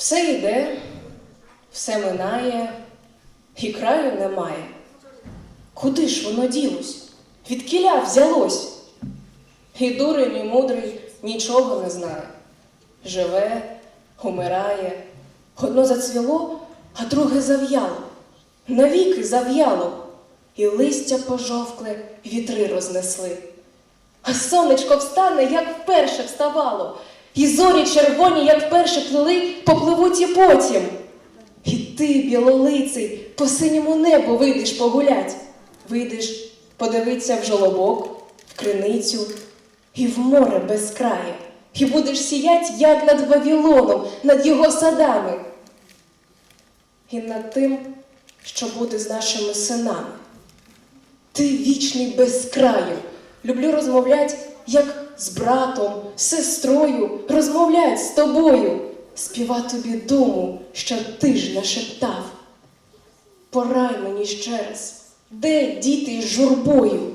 Все йде, все минає, і краю немає. Куди ж воно ділось? Від кіля взялось? І дурень, і мудрий нічого не знає. Живе, умирає, одно зацвіло, а друге зав'яло. Навіки зав'яло, і листя пожовкле вітри рознесли. А сонечко встане, як вперше вставало, і зорі червоні, як вперше плили, попливуть і потім. І ти, білолиций, по синьому небу вийдеш погулять, вийдеш подивитися в жолобок, в криницю і в море безкрає, і будеш сіять, як над Вавилоном, над його садами, і над тим, що буде з нашими синами. Ти вічний без краю. Люблю розмовлять, як з братом, сестрою, розмовлять з тобою, співа тобі думу, що ти ж не шептав. Порай мені ще раз, де діти з журбою?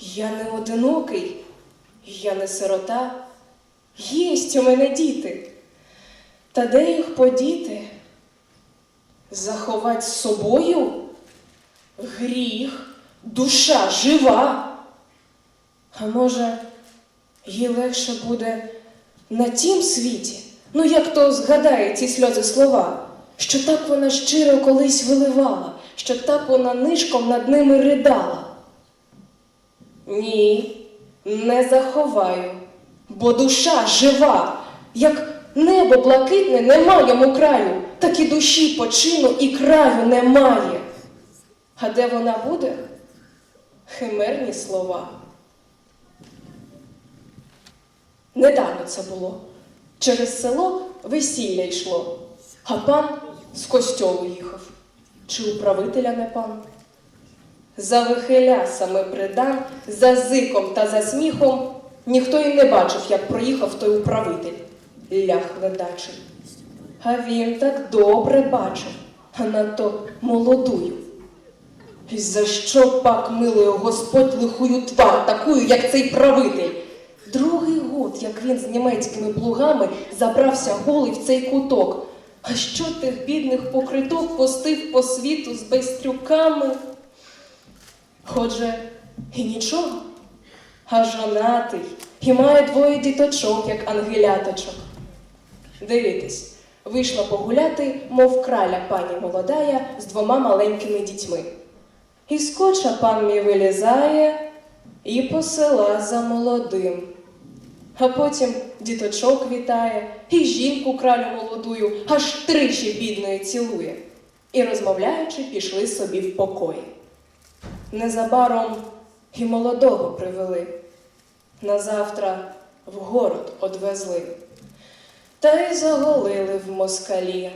Я не одинокий, я не сирота, єсть у мене діти. Та де їх подіти? Заховать з собою? Гріх, душа жива. А може, їй легше буде на тім світі, ну як то згадає ці сльози слова, що так вона щиро колись виливала, що так вона нишком над ними ридала. Ні, не заховаю, бо душа жива, як небо блакитне немає йому краю, так і душі почину і краю немає. А де вона буде? Химерні слова. Недавно це було. Через село весілля йшло, а пан з костьолу їхав. Чи управителя не пан? За вихилясами придан, за зиком та за сміхом ніхто й не бачив, як проїхав той управитель, лях ледачий. А він так добре бачив, а надто молодую. І за що пак милує Господь лихую твар, такую, як цей правитель? Другий як він з німецькими плугами забрався голий в цей куток. А що тих бідних покриток постив по світу з байстрюками? Отже, і нічого, а жонатий, і має двоє діточок, як ангеляточок. Дивитесь, вийшла погуляти, мов краля пані молодая з двома маленькими дітьми. І скоча пан мій вилізає і посила за молодим. А потім діточок вітає, і жінку кралю молодую, аж тричі бідної цілує. І, розмовляючи, пішли собі в покої. Незабаром і молодого привели. Назавтра в город одвезли. Та й заголили в москалі.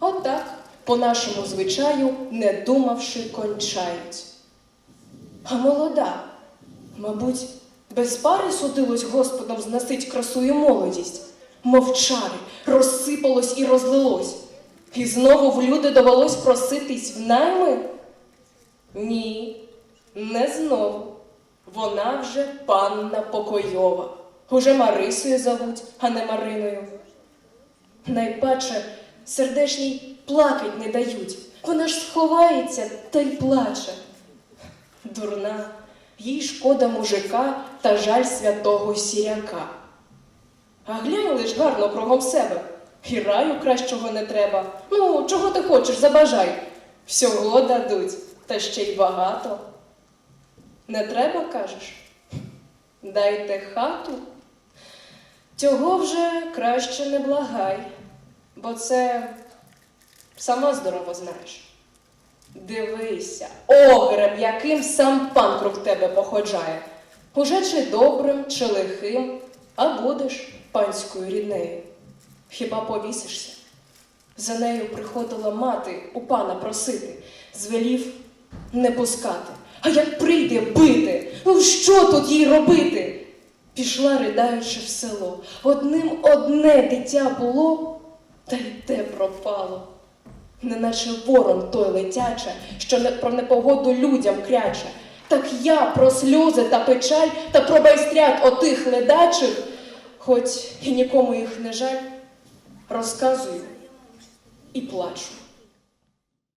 Отак, по нашому звичаю, не думавши, кончають. А молода, мабуть, без пари судилось Господом зносить красу і молодість, мовчари, розсипалось і розлилось, і знову в люди довелось проситись в найми? Ні, не знову. Вона вже панна покойова. Уже Марисою зовуть, а не Мариною. Найпаче сердешній плакать не дають. Вона ж сховається та й плаче. Дурна, їй шкода мужика та жаль святого сіряка. А глянь лиш гарно кругом себе. І раю кращого не треба. Ну, чого ти хочеш, забажай. Всього дадуть, та ще й багато. Не треба, кажеш? Дайте хату. Цього вже краще не благай, бо це сама здорово знаєш. Дивися, огрем, яким сам пан круг тебе походжає. Уже чи добрим, чи лихим, а будеш панською ріднею. Хіба повісишся? За нею приходила мати у пана просити, звелів не пускати. А як прийде бити, ну що тут їй робити? Пішла, придаючи в село. Одним одне дитя було, та й те пропало. Неначе ворон той летяче, що не про непогоду людям кряче. Так я про сльози та печаль та про байстрят отих ледачих, хоч і нікому їх не жаль, розказую і плачу.